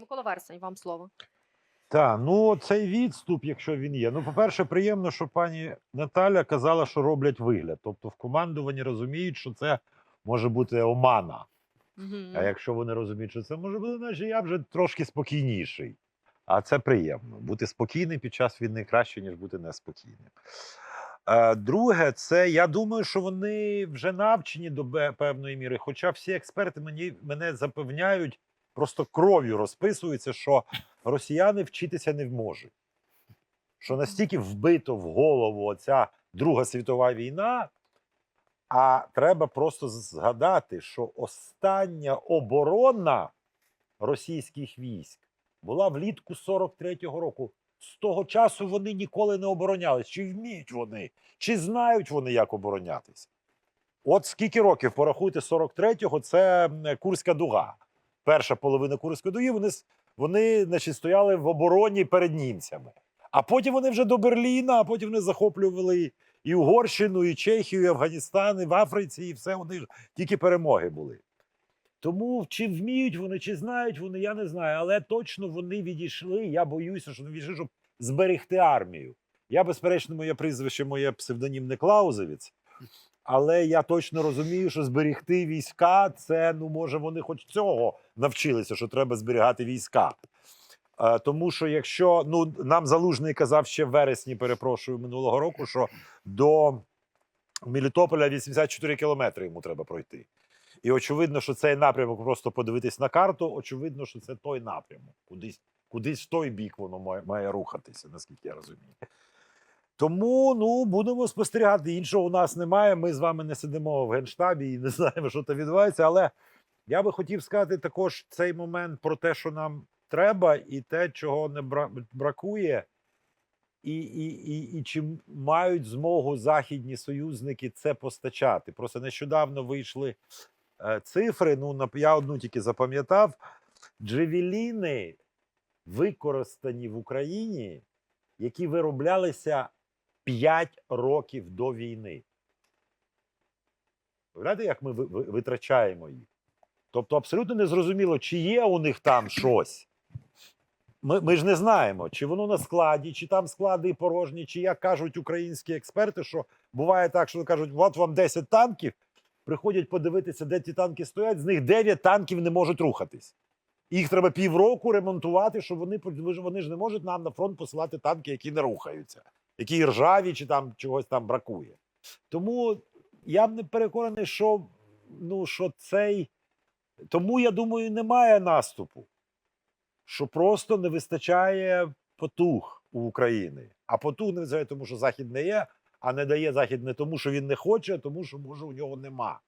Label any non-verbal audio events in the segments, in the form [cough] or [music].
Микола Версень, вам слово. Так, ну цей відступ, якщо він є. Ну, по-перше, приємно, що пані Наталя казала, що роблять вигляд. Тобто в командуванні розуміють, що це може бути омана. Мгм. А якщо вони розуміють, що це може бути, значить я вже трошки спокійніший. А це приємно. Бути спокійним під час війни краще, ніж бути неспокійним. Е, Друге, це я думаю, що вони вже навчені до певної міри. Хоча всі експерти мені, мене запевняють, просто кров'ю розписуються, що росіяни вчитися не можуть. Що настільки вбито в голову оця Друга світова війна, а треба просто згадати, що остання оборона російських військ була влітку 43-го року. З того часу вони ніколи не оборонялись. Чи вміють вони, чи знають вони, як оборонятися? От скільки років порахуйте 43-го, це Курська дуга. Перша половина Курської дуги, вони, вони значить, стояли в обороні перед німцями. А потім вони вже до Берліна, а потім вони захоплювали і Угорщину, і Чехію, і Афганістан, і в Африці, і все у них тільки перемоги були. Тому чи вміють вони, чи знають вони, я не знаю. Але точно вони відійшли. Я боюся, що вони відійшли, щоб зберегти армію. Я, безперечно, моє прізвище, моє псевдонім не Клаузевіц. Але я точно розумію, що зберегти війська це ну може вони хоч цього навчилися, що треба зберігати війська. Е, тому що якщо ну нам залужний казав ще в вересні, перепрошую минулого року, що до Мелітополя 84 кілометри йому треба пройти. І очевидно, що цей напрямок просто подивитись на карту. Очевидно, що це той напрямок. Кудись, кудись в той бік воно має, має рухатися, наскільки я розумію. Тому ну будемо спостерігати. Іншого у нас немає. Ми з вами не сидимо в генштабі і не [laughs] знаємо, що там відбувається. Але я би хотів сказати також цей момент про те, що нам треба, і те, чого не бракує, і, і, і, і чи мають змогу західні союзники це постачати. Просто нещодавно вийшли е, цифри. Ну, нап- я одну тільки запам'ятав: джевеліни використані в Україні, які вироблялися 5 років до війни. Уявляєте, як ми ви- ви- витрачаємо їх? Тобто, абсолютно незрозуміло, чи є у них там щось. Ми, ми ж не знаємо, чи воно на складі, чи там склади порожні, чи як кажуть українські експерти, що буває так, що кажуть, от вам 10 танків, приходять подивитися, де ті танки стоять, з них 9 танків не можуть рухатись. Їх треба півроку ремонтувати, щоб вони вони ж не можуть нам на фронт посилати танки, які не рухаються, які ржаві, чи там чогось там бракує. Тому я не переконаний, що, ну, що цей. Тому я думаю, немає наступу що просто не вистачає потуг у України. А потуг не вистачає, тому що Захід не є, а не дає Захід не тому, що він не хоче, а тому, що може у нього нема.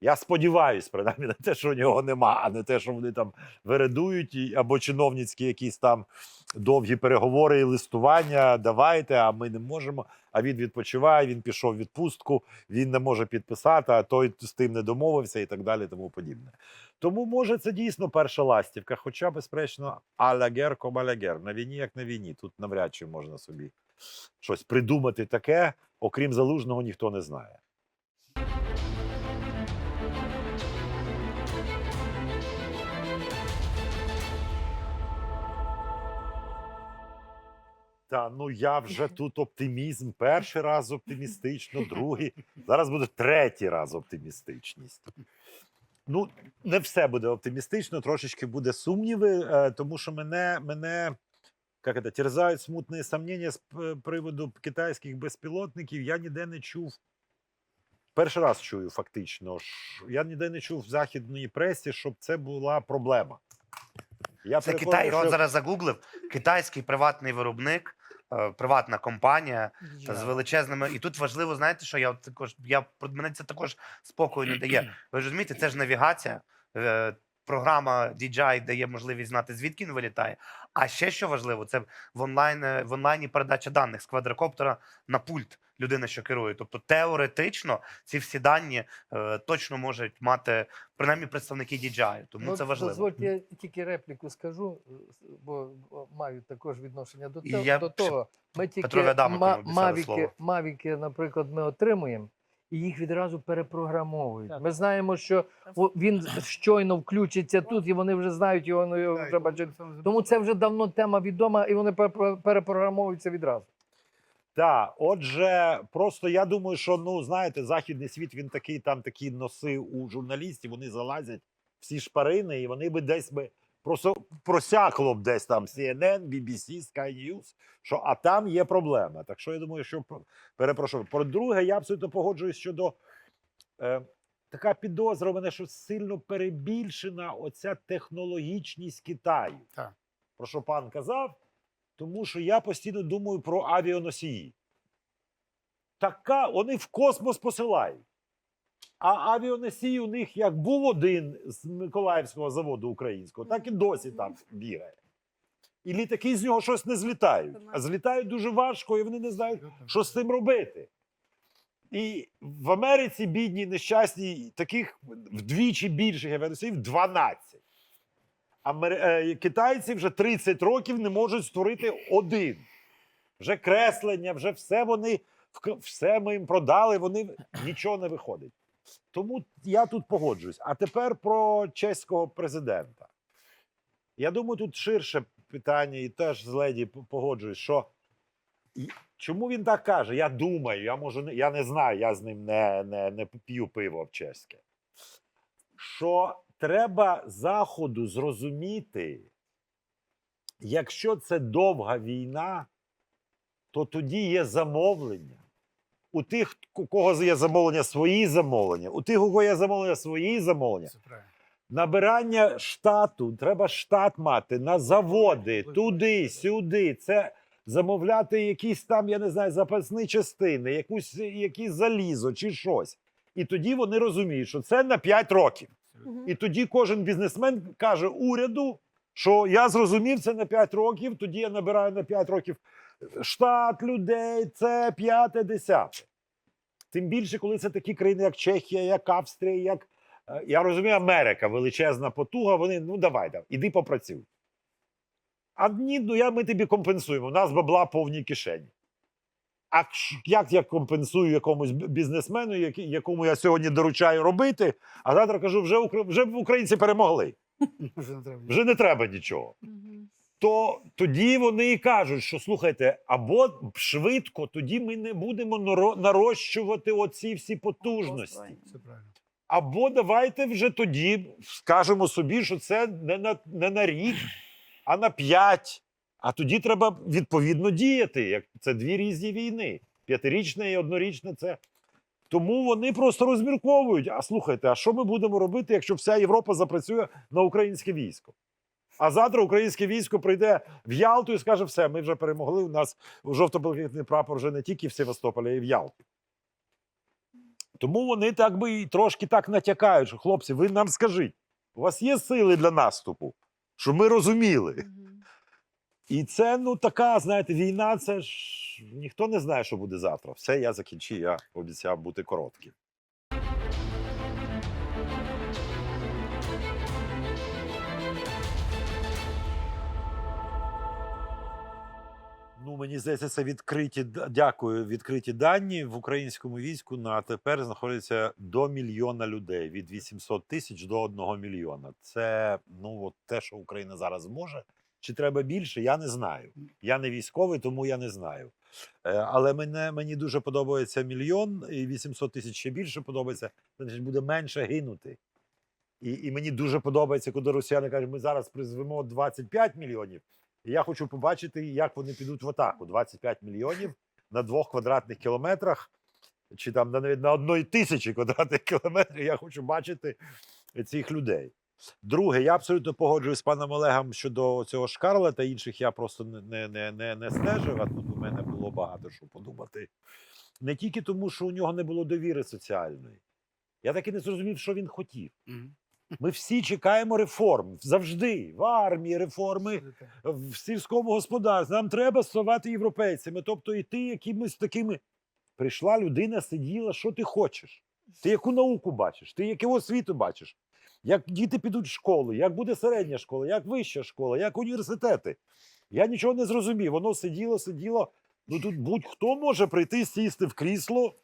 Я сподіваюся, принаймні, на те, що у нього нема, а не те, що вони там вередують, або чиновницькі якісь там довгі переговори і листування. Давайте, а ми не можемо. А він відпочиває, він пішов в відпустку, він не може підписати, а той з тим не домовився і так далі, тому подібне. Тому, може, це дійсно перша ластівка, хоча, безперечно, алягер комалягер. На війні, як на війні. Тут навряд чи можна собі щось придумати таке, окрім залужного, ніхто не знає. Та ну я вже тут оптимізм. Перший раз оптимістично, другий. Зараз буде третій раз оптимістичність. Ну, не все буде оптимістично, трошечки буде сумніви, е, тому що мене, мене як это, терзають смутні сомнення з приводу китайських безпілотників. Я ніде не чув. Перший раз чую, фактично. Я ніде не чув в західній пресі, щоб це була проблема. Я Це Китай, що- от зараз загуглив. Китайський приватний виробник, приватна компанія з величезними. І тут важливо, знаєте, що я також я мене це також спокою не дає. Ви ж розумієте, це ж навігація. е, Програма DJI дає можливість знати, звідки він вилітає. А ще що важливо, це в онлайн е, в онлайні передача даних з квадрокоптера на пульт людина, що керує. Тобто теоретично ці всі дані е, точно можуть мати принаймні представники DJI. Тому Ну, це важливо. Дозвольте, я тільки репліку скажу, е, бо маю також відношення до, І я до того. Ми тільки мавіки, мавіки, наприклад, ми отримуємо, і їх відразу перепрограмовують. Так. Ми знаємо, що він щойно включиться тут, і вони вже знають його, ну, його вже бачать. Тому це вже давно тема відома, і вони перепро- перепрограмовуються відразу. Так, отже, просто я думаю, що ну знаєте, західний світ він такий, там такі носи у журналістів, вони залазять всі шпарини, і вони би десь би просто просякло б десь там CNN, BBC, Sky News, що а там є проблема. Так що я думаю, що перепрошую. Про друге, я абсолютно погоджуюсь щодо е, така підозра у мене, що сильно перебільшена оця технологічність Китаю. Так. Про що пан казав? Тому що я постійно думаю про авіаносії. Така, вони в космос посилають. А авіаносій у них як був один з Миколаївського заводу українського, так і досі там бігає. І літаки з нього щось не злітають. А злітають дуже важко, і вони не знають, що з цим робити. І в Америці бідні, нещасні, таких вдвічі більших авіаносіїв 12. Амер... е, Китайці вже 30 років не можуть створити один. Вже креслення, вже все вони все ми їм продали, вони нічого не виходить. Тому я тут погоджуюсь. А тепер про чеського президента. Я думаю, тут ширше питання, і теж з леді погоджуюсь, що чому він так каже? Я думаю, я можу я не знаю, я з ним не, не, не п'ю пиво в чеське. Що треба Заходу зрозуміти, якщо це довга війна, то тоді є замовлення. У тих, у кого є замовлення, свої замовлення, у тих, у кого є замовлення, свої замовлення. Набирання штату, треба штат мати на заводи, туди, сюди. Це замовляти якісь там, я не знаю, запасні частини, якусь, якісь залізо чи щось. І тоді вони розуміють, що це на 5 років. І тоді кожен бізнесмен каже уряду, що я зрозумів це на 5 років, тоді я набираю на 5 років штат людей, це п'яте, десяте. Тим більше, коли це такі країни, як Чехія, як Австрія, як е, я розумію, Америка, величезна потуга. Вони ну давай, давай іди попрацюй. А ні, ну я ми тобі компенсуємо. У нас бабла повні кишені. А як я компенсую якомусь бізнесмену, якому я сьогодні доручаю робити, а завтра кажу, вже, вже українці перемогли, вже не треба нічого. То тоді вони і кажуть, що слухайте, або швидко, тоді ми не будемо нарощувати оці всі потужності. Це правильно. Або давайте вже тоді скажемо собі, що це не на, не на рік, а на п'ять. А тоді треба відповідно діяти. Як це дві різні війни. П'ятирічна і однорічна це. Тому вони просто розмірковують. А слухайте, а що ми будемо робити, якщо вся Європа запрацює на українське військо? А завтра українське військо прийде в Ялту і скаже: все, ми вже перемогли. У нас жовто-блакитний прапор вже не тільки в Севастополі, а й в Ялті. Тому вони так би і трошки так натякають, що хлопці, ви нам скажіть, у вас є сили для наступу, щоб ми розуміли. І це ну така, знаєте, війна, це ж ніхто не знає, що буде завтра. Все, я закінчив, я обіцяв бути коротким. Ну, мені здається, це відкриті дякую. Відкриті дані в українському війську на тепер знаходиться до мільйона людей від 800 тисяч до 1 мільйона. Це ну от те, що Україна зараз може. Чи треба більше? Я не знаю. Я не військовий, тому я не знаю. Е, Але мене мені дуже подобається мільйон, і 800 тисяч ще більше подобається. Значить, буде менше гинути. І, і мені дуже подобається, коли росіяни кажуть, ми зараз призвемо 25 мільйонів. І я хочу побачити, як вони підуть в атаку. 25 мільйонів на двох квадратних кілометрах, чи там на- навіть на одної тисячі квадратних кілометрів. Я хочу бачити цих людей. Друге, я абсолютно погоджуюсь з паном Олегом щодо цього Шкарла та інших. Я просто не, не, не, не, не стежив, а тут у мене було багато що подумати. Не тільки тому, що у нього не було довіри соціальної. Я так і не зрозумів, що він хотів. Ми всі чекаємо реформ завжди в армії реформи, в сільському господарстві. Нам треба ставати європейцями. Тобто йти якимись такими. Прийшла людина, сиділа, що ти хочеш? Ти яку науку бачиш? Ти яку освіту бачиш? Як діти підуть в школу, як буде середня школа, як вища школа, як університети? Я нічого не зрозумів. Воно сиділо, сиділо. Ну тут будь-хто може прийти, сісти в крісло,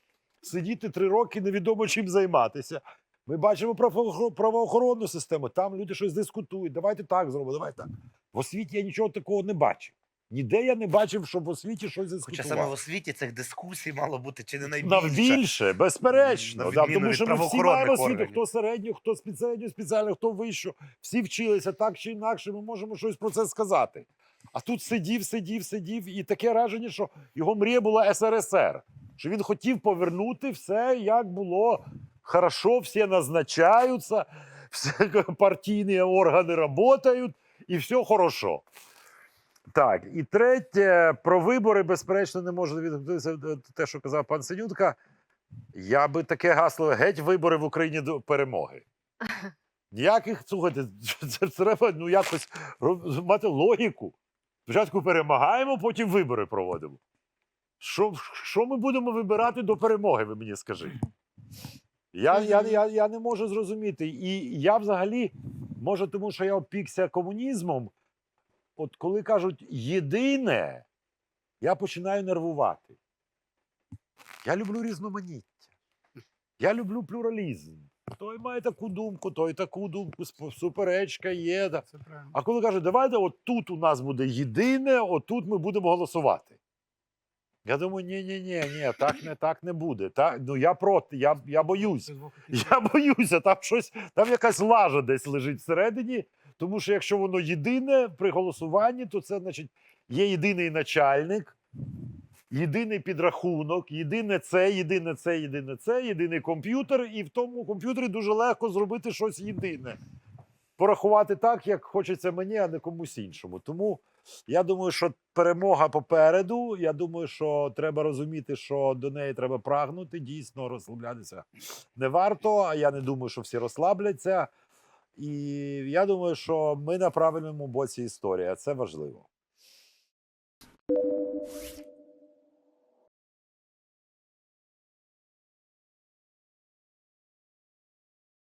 сидіти три роки, невідомо чим займатися. Ми бачимо правоохо- правоохоронну систему, там люди щось дискутують. Давайте так зробимо, давайте так. В освіті я нічого такого не бачив. Ніде я не бачив, щоб в освіті щось Хоча саме в освіті цих дискусій мало бути чи не На найбільше. більше, безперечно. На да, тому що ми всі маємо освіту, хто середню, хто спід- середню спеціальну, хто вищу. Всі вчилися так чи інакше, ми можемо щось про це сказати. А тут сидів, сидів, сидів, і таке враження, що його мрія була СРСР. Що він хотів повернути все, як було хорошо, всі назначаються, всі партійні органи працюють, і все [laughs] хорошо. Так, і третє, про вибори, безперечно, не можу відгукнутися те, що казав пан Синютка. Я би таке гасло геть вибори в Україні до перемоги. Ніяких, слухайте, [laughs] це треба ну, якось мати логіку. Спочатку перемагаємо, потім вибори проводимо. Що, що ми будемо вибирати до перемоги, ви мені скажіть? Я, я, я, я не можу зрозуміти. І я взагалі, може, тому що я опікся комунізмом, от коли кажуть єдине, я починаю нервувати. Я люблю різноманіття. Я люблю плюралізм. Той має таку думку, той таку думку, суперечка є. Це правильно. А коли кажуть, давайте от тут у нас буде єдине, отут ми будемо голосувати. Я думаю, ні, ні, ні, ні, так не так не буде. Так, ну я проти, я, я боюсь. Я боюся, там щось, там якась лажа десь лежить всередині. Тому що якщо воно єдине при голосуванні, то це значить є єдиний начальник, єдиний підрахунок, єдине це, єдине це, єдине це, єдиний комп'ютер, і в тому комп'ютері дуже легко зробити щось єдине. Порахувати так, як хочеться мені, а не комусь іншому. Тому я думаю, що перемога попереду. Я думаю, що треба розуміти, що до неї треба прагнути, дійсно розслаблятися не варто. А я не думаю, що всі розслабляться. І я думаю, що ми на правильному боці історії, а це важливо.